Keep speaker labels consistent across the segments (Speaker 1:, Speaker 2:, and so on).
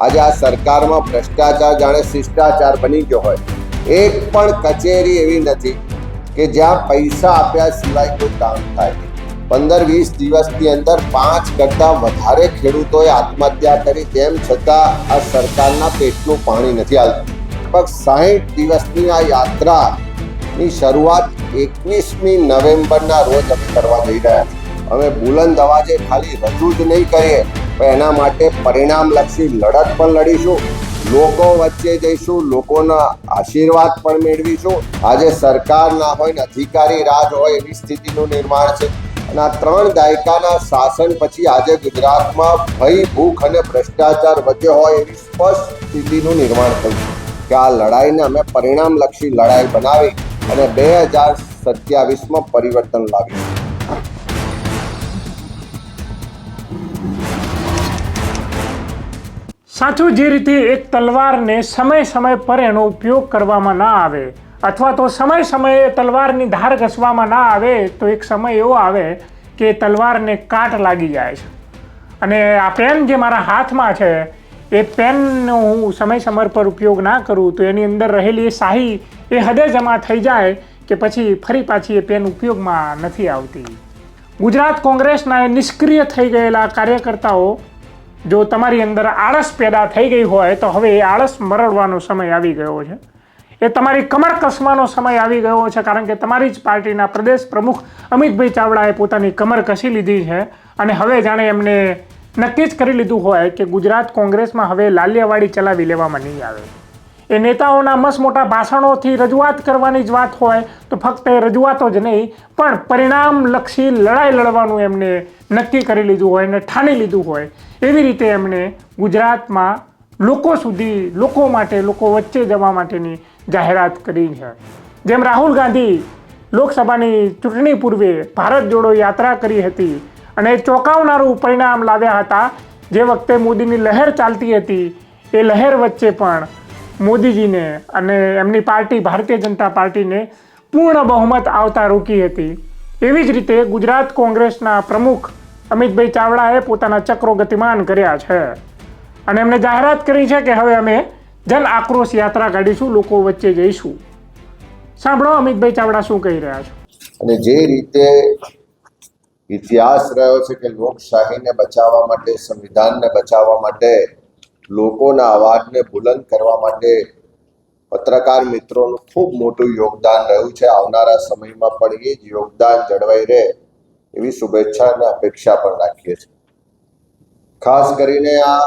Speaker 1: આજે આ સરકારમાં ભ્રષ્ટાચાર જાણે શિષ્ટાચાર બની ગયો હોય. એક પણ કચેરી એવી નથી કે જ્યાં પૈસા આપ્યા સિવાય કોઈ કામ થાય પંદર વીસ દિવસની અંદર પાંચ કરતા વધારે ખેડૂતોએ આત્મહત્યા કરી, તેમ છતાં આ સરકારના પેટનું પાણી નથી આવતું લગભગ સાહીઠ દિવસની આ યાત્રાની શરૂઆત એકવીસમી નવેમ્બરના રોજ અમે કરવા જઈ રહ્યા છીએ. અમે બુલંદ અવાજે ખાલી રજૂ જ નહીં કરીએ, પણ એના માટે પરિણામલક્ષી લડત પણ લડીશું. લોકો વચ્ચે જઈશું, લોકોના આશીર્વાદ પણ મેળવીશું. આજે સરકાર ના હોય ને અધિકારી રાજ હોય એવી સ્થિતિનું નિર્માણ છે. અને આ ત્રણ દાયકાના શાસન પછી આજે ગુજરાતમાં ભય, ભૂખ અને ભ્રષ્ટાચાર વધ્યો હોય એવી સ્પષ્ટ સ્થિતિનું નિર્માણ થયું કે આ લડાઈને અમે પરિણામલક્ષી લડાઈ બનાવી અને બે હજાર સત્યાવીસમાં પરિવર્તન લાવીશું.
Speaker 2: સાચું જે રીતે એક તલવારને સમય સમય પર એનો ઉપયોગ કરવામાં ના આવે, અથવા તો સમય સમયે તલવારની ધાર ઘસવામાં ના આવે, તો એક સમય એવો આવે કે તલવારને કાટ લાગી જાય છે. અને આ પેન જે મારા હાથમાં છે, એ પેનનો હું સમય સમય પર ઉપયોગ ના કરું, તો એની અંદર રહેલી એ શાહી એ હદે જમા થઈ જાય કે પછી ફરી પાછી એ પેન ઉપયોગમાં નથી આવતી. ગુજરાત કોંગ્રેસના નિષ્ક્રિય થઈ ગયેલા કાર્યકર્તાઓ જો તમારી અંદર આળસ પેદા થઈ ગઈ હોય, તો હવે એ આળસ મરડવાનો સમય આવી ગયો છે. એ તમારી કમર કસવાનો સમય આવી ગયો છે, કારણ કે તમારી જ પાર્ટીના પ્રદેશ પ્રમુખ અમિતભાઈ ચાવડાએ પોતાની કમર કસી લીધી છે. અને હવે જાણે એમને નક્કી જ કરી લીધું હોય કે ગુજરાત કોંગ્રેસમાં હવે લાલિયાવાડી ચલાવી લેવામાં નહીં આવે. એ નેતાઓના મસ મોટા ભાષણોથી રજૂઆત કરવાની જ વાત હોય તો ફક્ત એ રજૂઆતો જ નહીં, પણ પરિણામલક્ષી લડાઈ લડવાનું એમને નક્કી કરી લીધું હોય અને ઠાણી લીધું હોય, એવી રીતે એમણે ગુજરાતમાં લોકો સુધી, લોકો માટે, લોકો વચ્ચે જવા માટેની જાહેરાત કરી છે. જેમ રાહુલ ગાંધી લોકસભાની ચૂંટણી પૂર્વે ભારત જોડો યાત્રા કરી હતી અને ચોંકાવનારું પરિણામ લાવ્યા હતા, જે વખતે મોદીની લહેર ચાલતી હતી, એ લહેર વચ્ચે પણ મોદીજીને અને એમની પાર્ટી, ભારતીય જનતા પાર્ટીને પૂર્ણ બહુમત આવતા રોકી હતી. એવી જ રીતે ગુજરાત કોંગ્રેસના પ્રમુખ અમિતભાઈ ચાવડાએ પોતાના ચક્રો ગતિમાન કર્યા છે. અને એમને જાહેરાત કરી છે કે હવે અમે જન આક્રોશ યાત્રા કાઢીશું, લોકો વચ્ચે જઈશું. સાંભળો અમિતભાઈ ચાવડા શું કહી રહ્યા છે.
Speaker 1: અને જે રીતે ઇતિહાસ રહ્યો છે કે લોકશાહીને બચાવવા માટે, સંવિધાનને બચાવવા માટે લોકોના અવાજને બુલંદ કરવા માટે પત્રકાર મિત્રોનું ખૂબ મોટું યોગદાન રહ્યું છે. આવનારા સમયમાં પણ એ જ યોગદાન જળવાઈ રહે એવી શુભેચ્છા અને અપેક્ષા પણ રાખીએ છીએ. ખાસ કરીને આ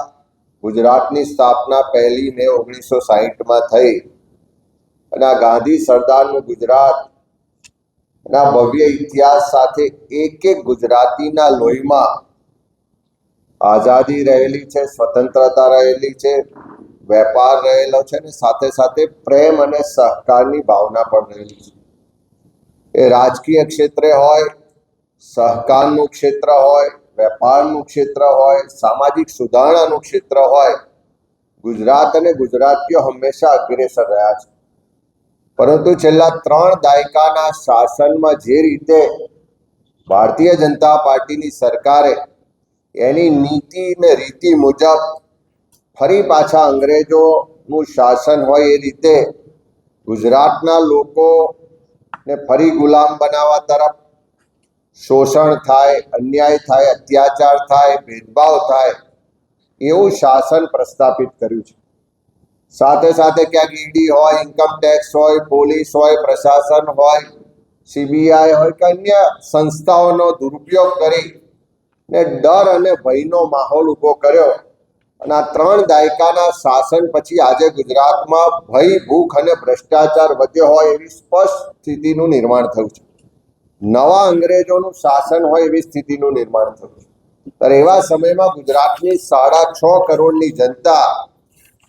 Speaker 1: ગુજરાતની સ્થાપના પહેલી મે ઓગણીસો સાહીઠમાં થઈ અને આ ગાંધી સરદારનું ગુજરાત ભવ્ય ઇતિહાસ સાથે એક એક ગુજરાતીના લોહીમાં આઝાદી રહેલી છે, સ્વતંત્રતા રહેલી છે, વેપાર રહેલો છે ને સાથે સાથે પ્રેમ અને સહકારની ભાવના પણ રહેલી છે. એ રાજકીય ક્ષેત્રે હોય, સહકારનું ક્ષેત્ર હોય, વેપારનું ક્ષેત્ર હોય, સામાજિક સુધારણાનું ક્ષેત્ર હોય, ગુજરાત અને ગુજરાતીઓ હંમેશા અગ્રેસર રહ્યા છે. પરંતુ છેલ્લા ત્રણ દાયકાના શાસનમાં જે રીતે ભારતીય જનતા પાર્ટીની સરકારે એની નીતિ ને રીતિ મુજબ ફરી પાછા અંગ્રેજોનું શાસન હોય એ રીતે ગુજરાતના લોકોને ફરી ગુલામ બનાવવા તરફ શોષણ થાય અન્યાય થાય અત્યાચાર થાય ભેદભાવ થાય એવું શાસન પ્રસ્થાપિત કર્યું છે સાથે સાથે ક્યાંક ઈડી હોય ઇન્કમ ટેક્સ હોય પોલીસ હોય પ્રશાસન હોય સીબીઆઈ હોય કે અન્ય સંસ્થાઓનો દુરુપયોગ કરી ને ડર અને ભયનો માહોલ ઊભો કર્યો. અને આ ત્રણ દાયકાના શાસન પછી આજે ગુજરાતમાં ભય, ભૂખ અને ભ્રષ્ટાચાર વધ્યો હોય એવી સ્પષ્ટ સ્થિતિનું નિર્માણ થયું છે. નવા અંગ્રેજોનું શાસન હોય એવી સ્થિતિનું નિર્માણ થયું છે. ત્યારે એવા સમયમાં ગુજરાતની સાડા છ કરોડની જનતા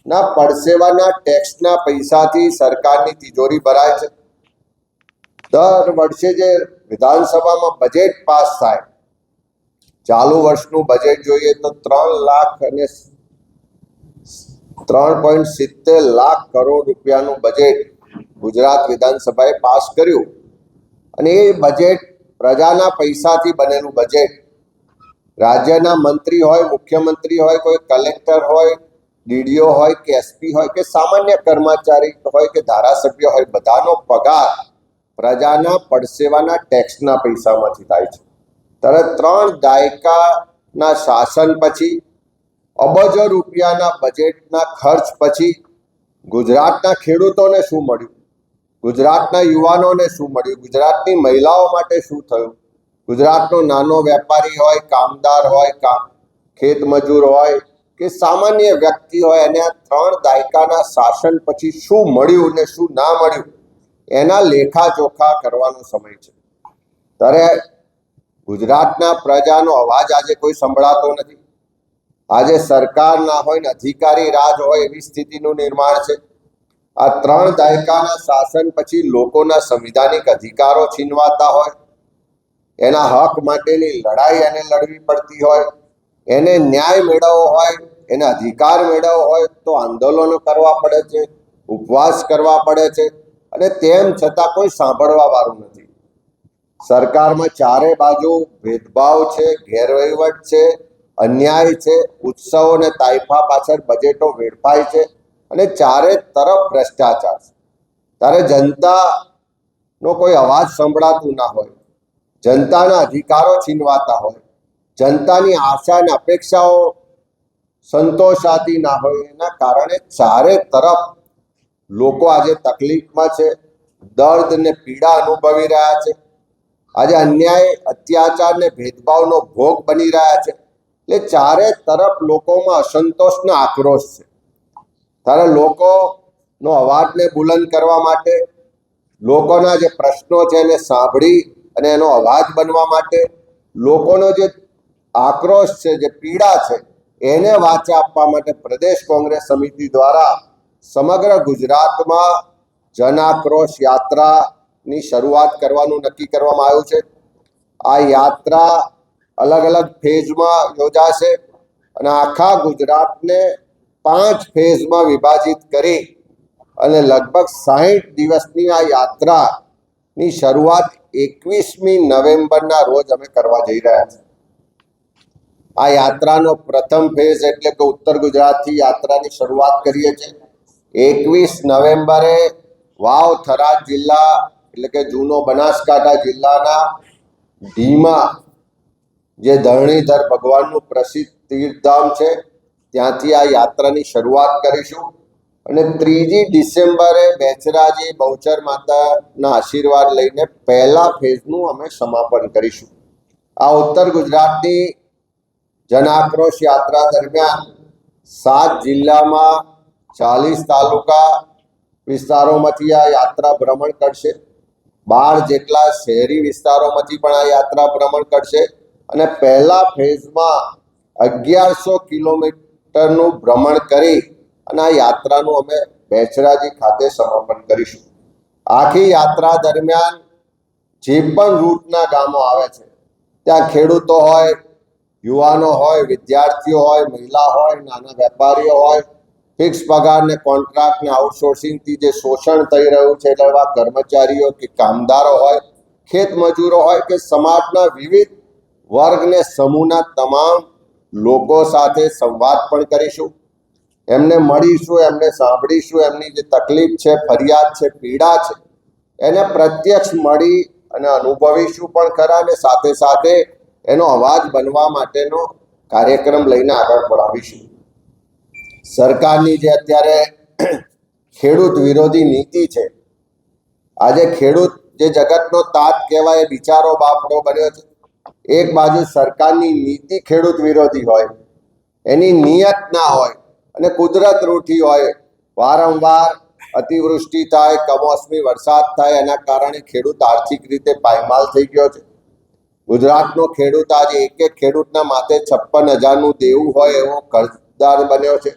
Speaker 1: ના પડસેવાના ટેક્સના પૈસાથી સરકારની તિજોરી ભરાય છે. દર વર્ષે જે વિધાનસભામાં બજેટ પાસ થાય ચાલુ વર્ષનું બજેટ જોઈએ તો ત્રણ લાખ અને ત્રણ પોઈન્ટ સિત્તેર લાખ કરોડ રૂપિયાનું બજેટ ગુજરાત વિધાનસભાએ પાસ કર્યું. અને એ બજેટ પ્રજાના પૈસાથી બનેલું બજેટ રાજ્યના મંત્રી હોય, મુખ્યમંત્રી હોય, કોઈ કલેક્ટર હોય, ડીડીઓ હોય કે એસપી હોય કે સામાન્ય કર્મચારી હોય કે ધારાસભ્ય હોય, બધાનો પગાર પ્રજાના પડસેવાના ટેક્સના પૈસામાંથી થાય છે. ત્યારે ત્રણ દાયકાના શાસન પછી, અબજો રૂપિયાના બજેટના ખર્ચ પછી ગુજરાતના ખેડૂતોને શું મળ્યું? ગુજરાતના યુવાનોને શું મળ્યું? ગુજરાતની મહિલાઓ માટે શું થયું? ગુજરાતનો નાનો વેપારી હોય, કામદાર હોય, કામ, ખેત મજૂર હોય કે સામાન્ય વ્યક્તિ હોય, એને આ ત્રણ દાયકાના શાસન પછી શું મળ્યું ને શું ના મળ્યું? એના લેખાજોખા કરવાનો સમય છે. ત્યારે ગુજરાતના પ્રજાનો અવાજ આજે કોઈ સંભળાતો નથી. આજે સરકાર ના હોય ને અધિકારી રાજ હોય એવી સ્થિતિનું નિર્માણ છે. આ ત્રણ દાયકાના શાસન પછી લોકોના સંવિધાનિક અધિકારો છીનવાતા હોય, એના હક માટેની લડાઈ એને લડવી પડતી હોય, એને ન્યાય મેળવવો હોય, એને અધિકાર મેળવવો હોય તો આંદોલનો કરવા પડે છે, ઉપવાસ કરવા પડે છે અને તેમ છતાં કોઈ સાંભળવા વાળું નથી. સરકારમાં ચારે બાજુ ભેદભાવ છે, ગેરવહીવટ છે, અન્યાય છે, ઉત્સવો અને તાઇફા પાછળ બજેટો વેડફાય છે અને ચારે તરફ ભ્રષ્ટાચાર છે. ત્યારે જનતાનો કોઈ અવાજ સંભળાતું ના હોય, જનતાના અધિકારો છીનવાતા હોય, જનતાની આશા અને અપેક્ષાઓ સંતોષાતી ના હોય એના કારણે ચારે તરફ લોકો આજે તકલીફમાં છે દર્દ ને પીડા અનુભવી રહ્યા છે આજે અન્યાય, અત્યાચાર ને ભેદભાવનો ભોગ બની રહ્યા છે. એટલે ચારે તરફ લોકોમાં અસંતોષનો આક્રોશ છે. ત્યારે લોકોનો અવાજને બુલંદ કરવા માટે, લોકોના જે પ્રશ્નો છે એને સાંભળી અને એનો અવાજ બનવા માટે, લોકોનો જે આક્રોશ છે, જે પીડા છે, એને વાચા આપવા માટે પ્રદેશ કોંગ્રેસ સમિતિ દ્વારા સમગ્ર ગુજરાતમાં જન આક્રોશ યાત્રાની શરૂઆત કરવાનું નક્કી કરવામાં આવ્યું છે. આ યાત્રા અલગ અલગ ફેઝમાં યોજાશે અને આખા ગુજરાતને પાંચ ફેઝમાં વિભાજિત કરી અને લગભગ સાહીઠ દિવસની આ યાત્રાની શરૂઆત એકવીસમી નવેમ્બરના રોજ અમે કરવા જઈ રહ્યા છીએ. આ યાત્રાનો પ્રથમ ફેઝ એટલે કે ઉત્તર ગુજરાતથી યાત્રાની શરૂઆત કરીએ છીએ. એકવીસ નવેમ્બરે વાવ થરાદ જિલ્લા એટલે કે જૂનો બનાસકાંઠા જિલ્લાના ધીમા, જે ધરણીધર ભગવાનનું પ્રસિદ્ધ તીર્થધામ છે, ત્યાંથી આ યાત્રાની શરૂઆત કરીશું. અને ત્રીજી ડિસેમ્બરે બેચરાજી બહુચર માતાના આશીર્વાદ લઈને પહેલા ફેઝનું અમે સમાપન કરીશું. આ ઉત્તર ગુજરાતની જનાક્રોશ યાત્રા દરમિયાન સાત જિલ્લામાં ચાલીસ તાલુકા વિસ્તારોમાંથી આ યાત્રા ભ્રમણ કરશે. બાર જેટલા શહેરી વિસ્તારોમાંથી પણ આ યાત્રા ભ્રમણ કરશે. અને પહેલા ફેઝમાં અગિયારસો કિલોમીટરનું ભ્રમણ કરી અને આ યાત્રાનું અમે બેચરાજી ખાતે સમાપન કરીશું. આખી યાત્રા દરમિયાન જે પણ રૂટના ગામો આવે છે, ત્યાં ખેડૂતો હોય, યુવાનો હોય, વિદ્યાર્થીઓ હોય, મહિલા હોય, નાના વેપારીઓ હોય ફિક્સ પગાર ને કોન્ટ્રાક્ટ ને આઉટસોર્સિંગથી જે શોષણ થઈ રહ્યું છે એટલે એવા કર્મચારીઓ કે કામદારો હોય, ખેત મજૂરો હોય કે સમાજના વિવિધ વર્ગ ને સમૂહના તમામ લોકો સાથે સંવાદ પણ કરીશું. એમને મળીશું, એમને સાંભળીશું, એમની જે તકલીફ છે, ફરિયાદ છે, પીડા છે, એને પ્રત્યક્ષ મળી અને અનુભવીશું પણ ખરા અને સાથે સાથે એનો અવાજ બનવા માટેનો કાર્યક્રમ લઈને આગળ પડાવીશું. સરકારની જે અત્યારે ખેડૂત વિરોધી નીતિ છે, આજે ખેડૂત જે જગતનો તાત કહેવાય, બિચારો, બાપડો બન્યો છે, એક બાજુ સરકારની નીતિ ખેડૂત વિરોધી હોય, એની નિયત ના હોય, અને કુદરત રૂઠી હોય, વારંવાર અતિવૃષ્ટિ થાય, કમોસમી વરસાદ થાય, એના કારણે ખેડૂત આર્થિક રીતે પાયમાલ થઈ ગયો છે. ગુજરાતનો ખેડૂત આજે એક એક ખેડૂતના માથે છપ્પન હજારનું દેવું હોય એવો કર્જદાર બન્યો છે.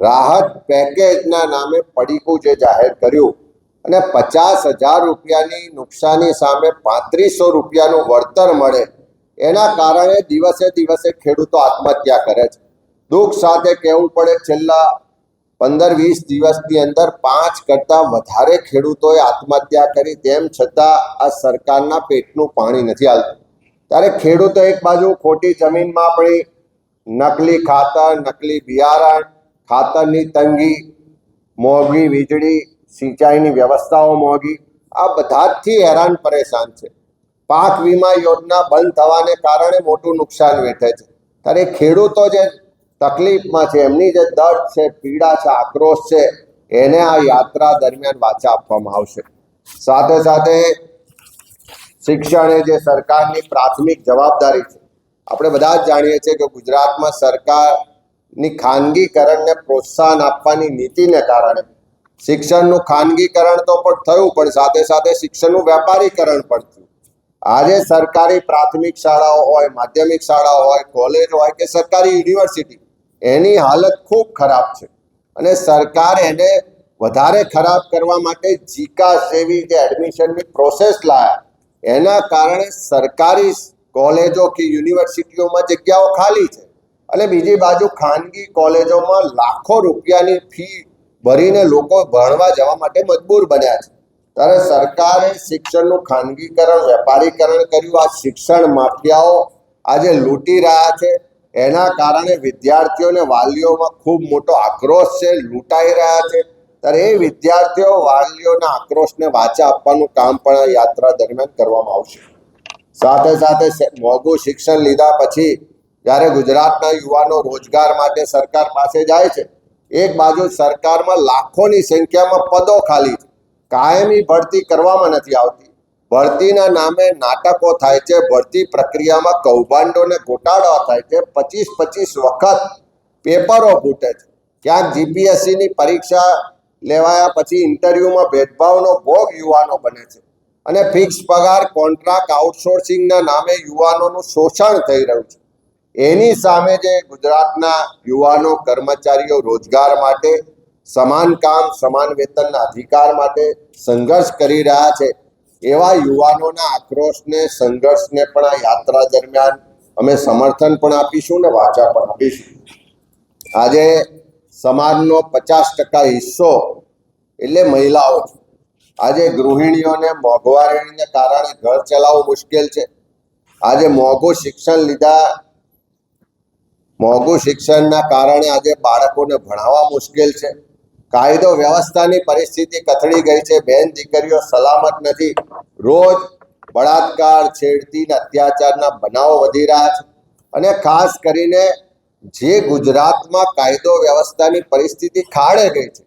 Speaker 1: રાહત પેકેજના નામે પડીકું જે જાહેર કર્યું અને પચાસ હજાર રૂપિયાની નુકસાની સામે પાંત્રીસો રૂપિયાનું વળતર મળે, એના કારણે દિવસે દિવસે ખેડૂતો આત્મહત્યા કરે છે. દુઃખ સાથે કહેવું પડે, છેલ્લા પંદર વીસ દિવસની અંદર પાંચ કરતાં વધારે ખેડૂતોએ આત્મહત્યા કરી, તેમ છતાં આ સરકારના પેટનું પાણી નથી આવતું ત્યારે ખેડૂતો એક બાજુ ખોટી જમીનમાં આપણી નકલી ખાતર, નકલી બિયારણ ખાતરની તંગી, મોંઘી વીજળી, સિંચાઈની વ્યવસ્થાઓ મોંઘી, આ બધાથી હેરાન પરેશાન છે. પાક વીમા યોજના બંધ થવાને કારણે મોટું નુકસાન વેઠે છે. ત્યારે ખેડૂતો જે તકલીફમાં છે, એમની જે દર્દ છે, પીડા છે, આક્રોશ છે, એને આ યાત્રા દરમિયાન વાચા આપવામાં આવશે. સાથે સાથે શિક્ષણ એ જે સરકારની પ્રાથમિક જવાબદારી છે, આપણે બધા જ જાણીએ છીએ કે ગુજરાતમાં સરકારની ખાનગીકરણને પ્રોત્સાહન આપવાની નીતિને કારણે. શિક્ષણનું ખાનગીકરણ તો પણ થયું, પણ સાથે સાથે શિક્ષણનું વેપારીકરણ પણ થયું. આજે સરકારી પ્રાથમિક શાળાઓ હોય, માધ્યમિક શાળાઓ હોય, કોલેજ હોય કે સરકારી યુનિવર્સિટી, એની હાલત ખૂબ ખરાબ છે. અને સરકાર એને વધારે ખરાબ કરવા માટે જીકા જેવી જે એડમિશનની પ્રોસેસ લાયા. એના કારણે સરકારી કોલેજો કે યુનિવર્સિટીઓમાં જગ્યાઓ ખાલી છે. અને બીજી બાજુ ખાનગી કોલેજોમાં લાખો રૂપિયાની ફી ભરીને લોકો ભણવા જવા માટે મજબૂર બન્યા છે. ત્યારે સરકારે શિક્ષણનું ખાનગીકરણ, વેપારીકરણ કર્યું. આ શિક્ષણ માફિયાઓ આજે લૂંટી રહ્યા છે. એના કારણે વિદ્યાર્થીઓને વાલીઓમાં ખૂબ મોટો આક્રોશ છે, લૂંટાઈ રહ્યા છે. ત્યારે એ વિદ્યાર્થીઓ, વાલીઓના આક્રોશને વાચા આપવાનું કામ પણ આ યાત્રા દરમિયાન કરવામાં આવશે. સાથે સાથે મોંઘું શિક્ષણ લીધા પછી જ્યારે ગુજરાતના યુવાનો રોજગાર માટે સરકાર પાસે જાય છે. એક બાજુ સરકારમાં લાખોની સંખ્યામાં પદો ખાલી છે. કાયમી ભરતી કરવામાં નથી આવતી. ભરતીના નામે નાટકો થાય છે, ભરતી પ્રક્રિયામાં કૌભાંડોને ને થાય છે પચીસ પચીસ વખત પેપરો ફૂટે છે. ક્યાંક જીપીએસસીની પરીક્ષા લેવાયા પછી ઇન્ટરવ્યુમાં ભેદભાવનો ભોગ યુવાનો બને છે. અને ફિક્સ પગાર, કોન્ટ્રાક્ટ, આઉટસોર્સિંગના નામે યુવાનોનું શોષણ થઈ રહ્યું છે. એની સામે જે ગુજરાતના યુવાનો, કર્મચારીઓ રોજગાર માટે, સમાન કામ, સમાન વેતનના અધિકાર માટે સંઘર્ષ કરી રહ્યા છે, એવા યુવાનોના આક્રોશને, સંઘર્ષને પણ આ યાત્રા દરમિયાન અમે સમર્થન પણ આપીશું ને વાચા પણ આપીશું. આજે સમાજનો પચાસ ટકા હિસ્સો એટલે મહિલાઓ છે. આજે ગૃહિણીઓને મોંઘવારીને કારણે ઘર ચલાવવું મુશ્કેલ છે. આજે મોંઘું શિક્ષણ લીધા મોંઘું શિક્ષણના કારણે આજે બાળકોને ભણાવવા મુશ્કેલ છે. કાયદો વ્યવસ્થાની પરિસ્થિતિ કથળી ગઈ છે. બેન દીકરીઓ સલામત નથી. રોજ બળાત્કાર છેડતી અત્યાચારના બનાવો વધી રહ્યા છે. અને ખાસ કરીને જે ગુજરાતમાં કાયદો વ્યવસ્થાની પરિસ્થિતિ ખાડે ગઈ છે.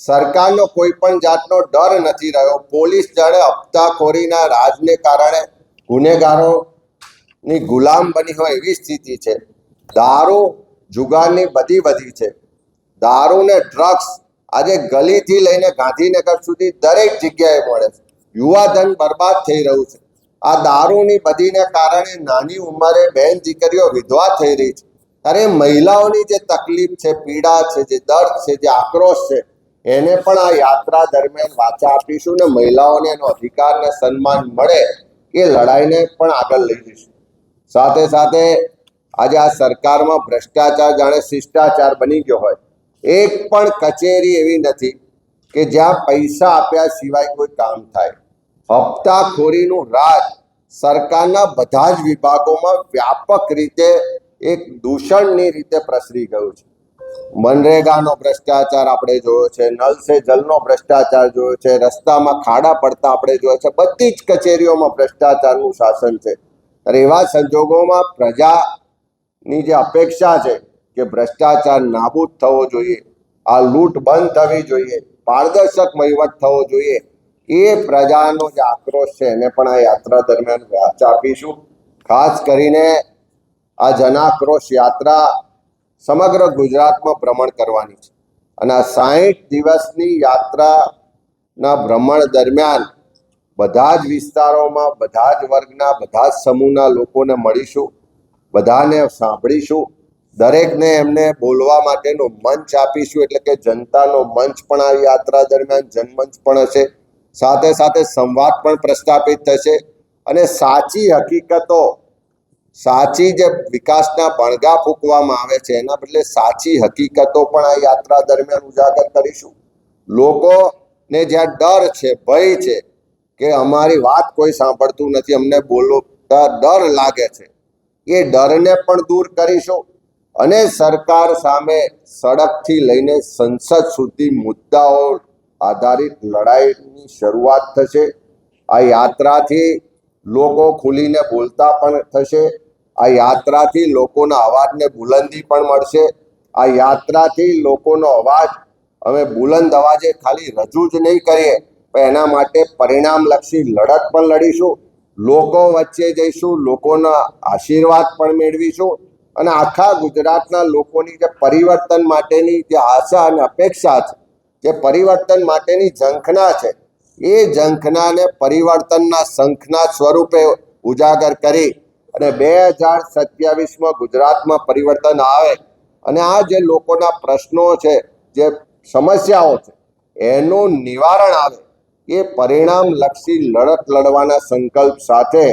Speaker 1: સરકારનો કોઈ પણ જાતનો ડર નથી રહ્યો. પોલીસ જાણે હપ્તાખોરીના રાજને કારણે ગુનેગારોની ગુલામ બની હોય એવી સ્થિતિ છે. દારૂ જુગારની બધી વધી છે. દારૂ ને ડ્રગ્સ આજે ગલીથી લઈને ગાંધીનગર સુધી દરેક જગ્યાએ મળે છે. યુવાધન બરબાદ થઈ રહ્યું છે. આ દારૂની બધીને કારણે નાની ઉંમરે બહેન દીકરીઓ વિધવા થઈ રહી છે. ત્યારે મહિલાઓની જે તકલીફ છે, પીડા છે, જે દર્દ છે, જે આક્રોશ છે, એને પણ આ યાત્રા દરમિયાન વાચા આપીશું ને મહિલાઓને એનો અધિકાર ને સન્માન મળે એ લડાઈને પણ આગળ લઈ જઈશું. સાથે સાથે આજે આ સરકારમાં ભ્રષ્ટાચાર જાણે શિષ્ટાચાર બની ગયો હોય. એક પણ કચેરી એવી નથી કે જ્યાં પૈસા આપ્યા સિવાય કોઈ કામ થાય. હપ્તાખોરીનું રાજ સરકારના બધા જ વિભાગોમાં વ્યાપક રીતે એક દૂષણની રીતે પ્રસરી ગયું છે. મનરેગાનો ભ્રષ્ટાચાર આપણે જોયો છે, નલ સે જલનો ભ્રષ્ટાચાર જોયો છે, રસ્તામાં ખાડા પડતા આપણે જોયો છે, બધી જ કચેરીઓમાં ભ્રષ્ટાચારનું શાસન છે. ત્યારે એવા સંજોગોમાં પ્રજાની જે અપેક્ષા છે કે ભ્રષ્ટાચાર નાબૂદ થવો જોઈએ, આ લૂંટ બંધ થવી જોઈએ, પારદર્શક વહીવટ થવો જોઈએ, એ પ્રજાનો જે આક્રોશ છે. એને પણ આ યાત્રા દરમિયાન વાચા આપીશું. ખાસ કરીને આ જનાક્રોશ યાત્રા સમગ્ર ગુજરાતમાં ભ્રમણ કરવાની છે. અને આ સાહીઠ દિવસની યાત્રાના ભ્રમણ દરમિયાન બધા જ વિસ્તારોમાં, બધા જ વર્ગના, બધા જ સમૂહના લોકોને મળીશું. બધાને સાંભળીશું. દરેકને એમને બોલવા માટેનો મંચ આપીશું, એટલે કે જનતાનો મંચ પણ આ યાત્રા દરમિયાન જનમંચ પણ હશે. સાથે સાથે સંવાદ પણ પ્રસ્થાપિત થશે. અને સાચી હકીકતો, સાચી જે વિકાસના બણગા ફૂંકવામાં આવે છે, એના બદલે સાચી હકીકતો પણ આ યાત્રા દરમિયાન ઉજાગર કરીશું. લોકોને જ્યાં ડર છે, ભય છે, કે અમારી વાત કોઈ સાંભળતું નથી, અમને બોલતા ડર લાગે છે. એ ડરને પણ દૂર કરીશું અને સરકાર સામે સડકથી લઈને સંસદ સુધી મુદ્દાઓ આધારિત લડાઈની શરૂઆત થશે. આ યાત્રાથી લોકો ખુલીને બોલતા પણ થશે. આ યાત્રાથી લોકોના અવાજને બુલંદી પણ મળશે. આ યાત્રાથી લોકોનો અવાજ, અમે બુલંદ અવાજે ખાલી રજૂ જ નહીં કરીએ, પણ એના માટે પરિણામલક્ષી લડત પણ લડીશું. લોકો વચ્ચે જઈશું, લોકોના આશીર્વાદ પણ મેળવીશું અને આખા ગુજરાતના લોકોની જે પરિવર્તન માટેની જે આશા અને અપેક્ષા છે, જે પરિવર્તન માટેની ઝંખના છે, એ ઝંખનાને પરિવર્તનના શંખના સ્વરૂપે ઉજાગર કરી અને બે હજાર સત્યાવીસમાં ગુજરાતમાં પરિવર્તન આવે અને આ જે લોકોના પ્રશ્નો છે, જે સમસ્યાઓ છે, એનું નિવારણ આવે. એ પરિણામલક્ષી લડત લડવાના સંકલ્પ સાથે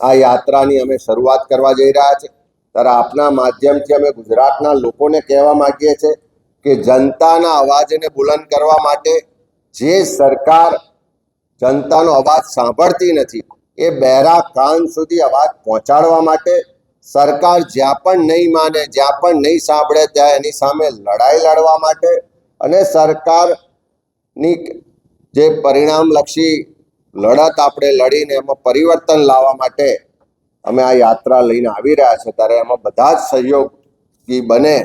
Speaker 1: આ યાત્રાની અમે શરૂઆત કરવા જઈ રહ્યા છે ત્યારે આપના માધ્યમથી અમે ગુજરાતના લોકોને કહેવા માંગીએ છીએ કે જનતાના અવાજને બુલંદ કરવા માટે જે સરકાર જનતાનો અવાજ સાંભળતી નથી, એ બહેરા કાન સુધી અવાજ પહોંચાડવા માટે સરકાર જ્યાં પણ નહીં માને, જ્યાં પણ નહીં સાંભળે, ત્યાં એની સામે લડાઈ લડવા માટે અને સરકારની જે પરિણામલક્ષી લડત આપણે લડીને એમાં પરિવર્તન લાવવા માટે અમે આ યાત્રા લઈને આવી રહ્યા છે. ત્યારે એમાં બધા જ સહયોગી બને,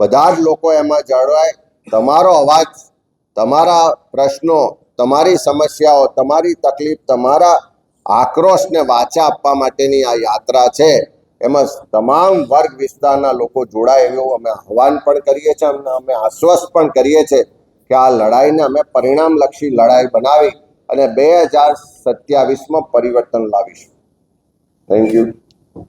Speaker 1: બધા જ લોકો એમાં જળવાય. તમારો અવાજ, તમારા પ્રશ્નો, તમારી સમસ્યાઓ, તમારી તકલીફ, તમારા આક્રોશને વાચા આપવા માટેની આ યાત્રા છે. એમાં તમામ વર્ગ વિસ્તારના લોકો જોડાય એવું અમે આહવાન પણ કરીએ છીએ અને અમે આશ્વસ્ત પણ કરીએ છીએ. કે આ લડાઈને અમે પરિણામલક્ષી લડાઈ બનાવી અને બે હજાર સત્યાવીસમાં પરિવર્તન લાવીશું. Thank you